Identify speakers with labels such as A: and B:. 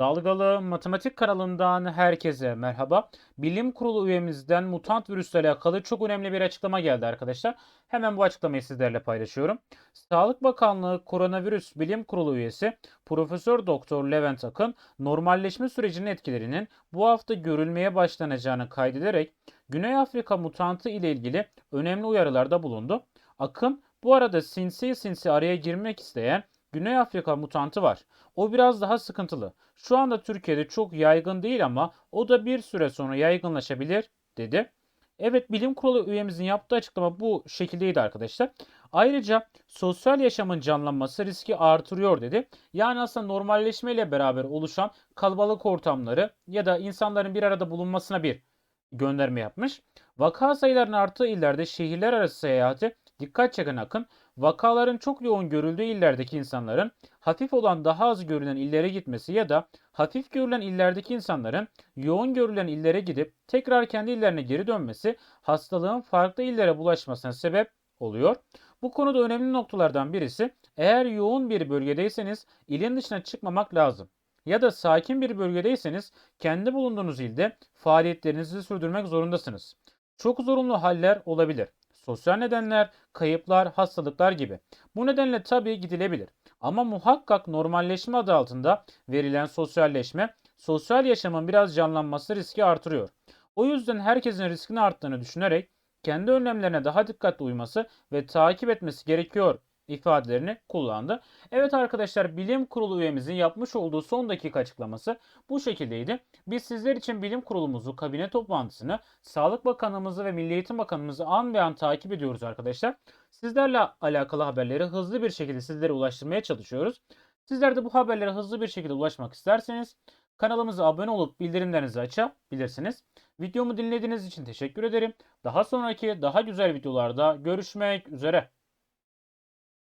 A: Dalgalı Matematik kanalından herkese merhaba. Bilim Kurulu üyemizden mutant virüsle alakalı çok önemli bir açıklama geldi arkadaşlar. Hemen bu açıklamayı sizlerle paylaşıyorum. Sağlık Bakanlığı Koronavirüs Bilim Kurulu üyesi Profesör Doktor Levent Akın normalleşme sürecinin etkilerinin bu hafta görülmeye başlanacağını kaydederek Güney Afrika mutantı ile ilgili önemli uyarılarda bulundu. Akın bu arada sinsi sinsi araya girmek isteyen Güney Afrika mutantı var. O biraz daha sıkıntılı. Şu anda Türkiye'de çok yaygın değil ama o da bir süre sonra yaygınlaşabilir dedi. Evet bilim kurulu üyemizin yaptığı açıklama bu şekildeydi arkadaşlar. Ayrıca sosyal yaşamın canlanması riski artırıyor dedi. Yani aslında normalleşmeyle beraber oluşan kalabalık ortamları ya da insanların bir arada bulunmasına bir gönderme yapmış. Vaka sayılarının arttığı illerde şehirler arası seyahati dikkat çeken akın vakaların çok yoğun görüldüğü illerdeki insanların hafif olan daha az görülen illere gitmesi ya da hafif görülen illerdeki insanların yoğun görülen illere gidip tekrar kendi illerine geri dönmesi hastalığın farklı illere bulaşmasına sebep oluyor. Bu konuda önemli noktalardan birisi eğer yoğun bir bölgedeyseniz ilin dışına çıkmamak lazım. Ya da sakin bir bölgedeyseniz kendi bulunduğunuz ilde faaliyetlerinizi sürdürmek zorundasınız. Çok zorunlu haller olabilir. Sosyal nedenler, kayıplar, hastalıklar gibi. Bu nedenle tabii gidilebilir. Ama muhakkak normalleşme adı altında verilen sosyalleşme, sosyal yaşamın biraz canlanması riski artırıyor. O yüzden herkesin riskinin arttığını düşünerek kendi önlemlerine daha dikkatli uyması ve takip etmesi gerekiyor ifadelerini kullandı. Evet arkadaşlar bilim kurulu üyemizin yapmış olduğu son dakika açıklaması bu şekildeydi. Biz sizler için bilim kurulumuzu, kabine toplantısını, Sağlık Bakanlığımızı ve Milli Eğitim Bakanlığımızı an be an takip ediyoruz arkadaşlar. Sizlerle alakalı haberleri hızlı bir şekilde sizlere ulaştırmaya çalışıyoruz. Sizler de bu haberlere hızlı bir şekilde ulaşmak isterseniz kanalımıza abone olup bildirimlerinizi açabilirsiniz. Videomu dinlediğiniz için teşekkür ederim. Daha sonraki daha güzel videolarda görüşmek üzere.